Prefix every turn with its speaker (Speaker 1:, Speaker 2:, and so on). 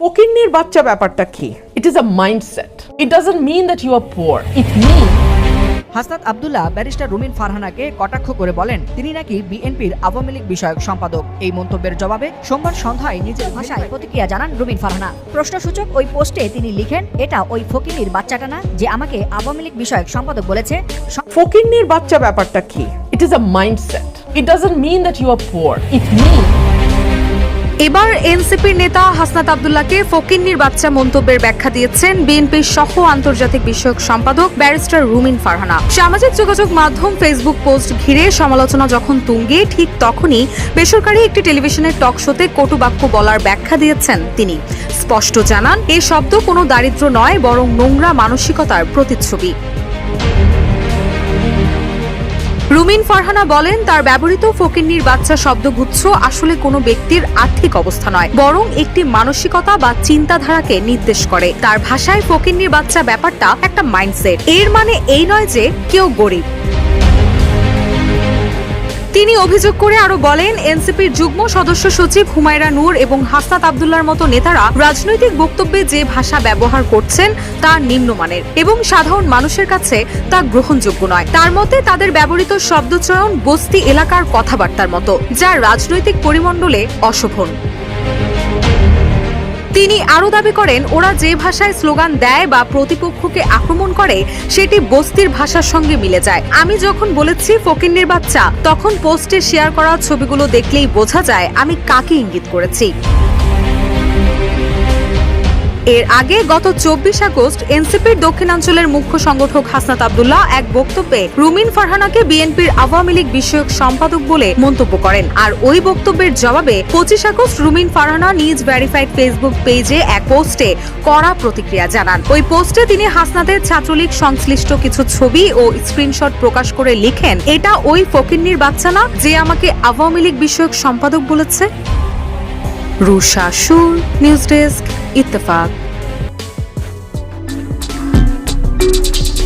Speaker 1: ফকিন্নির বাচ্চা ব্যাপারটা কি? It is a mindset it doesn't mean that you are poor it mean
Speaker 2: Hasnat Abdullah barrister Rumin ফারহানাকে কটাক্ষ করে বলেন তিনি নাকি বিএনপির আওয়ামী লীগ বিষয়ক সম্পাদক। এই মন্তব্যের জবাবে সোমবার সন্ধ্যায় নিজের ভাষায় প্রতিক্রিয়া জানান রুমিন ফারহানা। প্রশ্নসূচক ওই পোস্টে তিনি লিখেন এটা ওই ফকিনির বাচ্চাটা না যে আমাকে আওয়ামী লীগ বিষয়ক সম্পাদক বলেছে?
Speaker 1: ফকিন্নির বাচ্চা ব্যাপারটা কি? It is a mindset it doesn't mean that you are poor it mean
Speaker 3: এবার এনসিপির নেতা হাসনাত আবদুল্লাহকে ফকিন্নির বাচ্চা মন্তব্যের ব্যাখ্যা দিয়েছেন বিএনপির সহ আন্তর্জাতিক বিষয়ক সম্পাদক ব্যারিস্টার রুমিন ফারহানা। সামাজিক যোগাযোগ মাধ্যম ফেসবুক পোস্ট ঘিরে সমালোচনা যখন তুঙ্গে, ঠিক তখনই বেসরকারি একটি টেলিভিশনের টক শোতে কটু বাক্য বলার ব্যাখ্যা দিয়েছেন তিনি। স্পষ্ট জানান এই শব্দ কোনো দারিদ্র নয়, বরং নোংরা মানসিকতার প্রতিচ্ছবি। রুমিন ফারহানা বলেন, তার ব্যবহৃত ফকিন্নির বাচ্চা শব্দগুচ্ছ আসলে কোনো ব্যক্তির আর্থিক অবস্থা নয়, বরং একটি মানসিকতা বা চিন্তাধারাকে নির্দেশ করে। তার ভাষায় ফকিন্নির বাচ্চা ব্যাপারটা একটা মাইন্ডসেট এর মানে এই নয় যে কেউ গরিব। তিনি অভিযোগ করে আরও বলেন, এনসিপির যুগ্ম সদস্য সচিব হুমায়রা নূর এবং হাসনাত আবদুল্লার মতো নেতারা রাজনৈতিক বক্তব্যে যে ভাষা ব্যবহার করছেন তা নিম্নমানের এবং সাধারণ মানুষের কাছে তা গ্রহণযোগ্য নয়। তার মতে, তাদের ব্যবহৃত শব্দচয়ন বস্তি এলাকার কথাবার্তার মতো, যা রাজনৈতিক পরিমণ্ডলে অশোভন। তিনি আরও দাবি করেন, ওরা যে ভাষায় স্লোগান দেয় বা প্রতিপক্ষকে আক্রমণ করে, সেটি বস্তির ভাষার সঙ্গে মিলে যায়। আমি যখন বলেছি ফকিন্নির বাচ্চা, তখন পোস্টে শেয়ার করা ছবিগুলো দেখলেই বোঝা যায় আমি কাকে ইঙ্গিত করেছি। এর আগে গত চব্বিশ আগস্ট এনসিপির দক্ষিণাঞ্চলের মুখ্য সংগঠক হাসনাত আবদুল্লাহ এক বক্তব্যে রুমিন ফারহানাকে বিএনপির আওয়ামী লীগ বিষয়ক সম্পাদক বলে মন্তব্য করেন। আর ওই বক্তব্যের জবাবে পঁচিশ আগস্ট রুমিন ফারহানা নিজ ভেরিফাইড ফেসবুক পেজে এক পোস্টে কড়া প্রতিক্রিয়া জানান। ওই পোস্টে তিনি হাসনাতের ছাত্রলীগ সংশ্লিষ্ট কিছু ছবি ও স্ক্রিনশট প্রকাশ করে লিখেন, এটা ওই ফকিন্নির বাচ্চা না যে আমাকে আওয়ামী লীগ বিষয়ক সম্পাদক বলেছে? রুশা সুর, নিউজ ডেস্ক ইত্তেফাক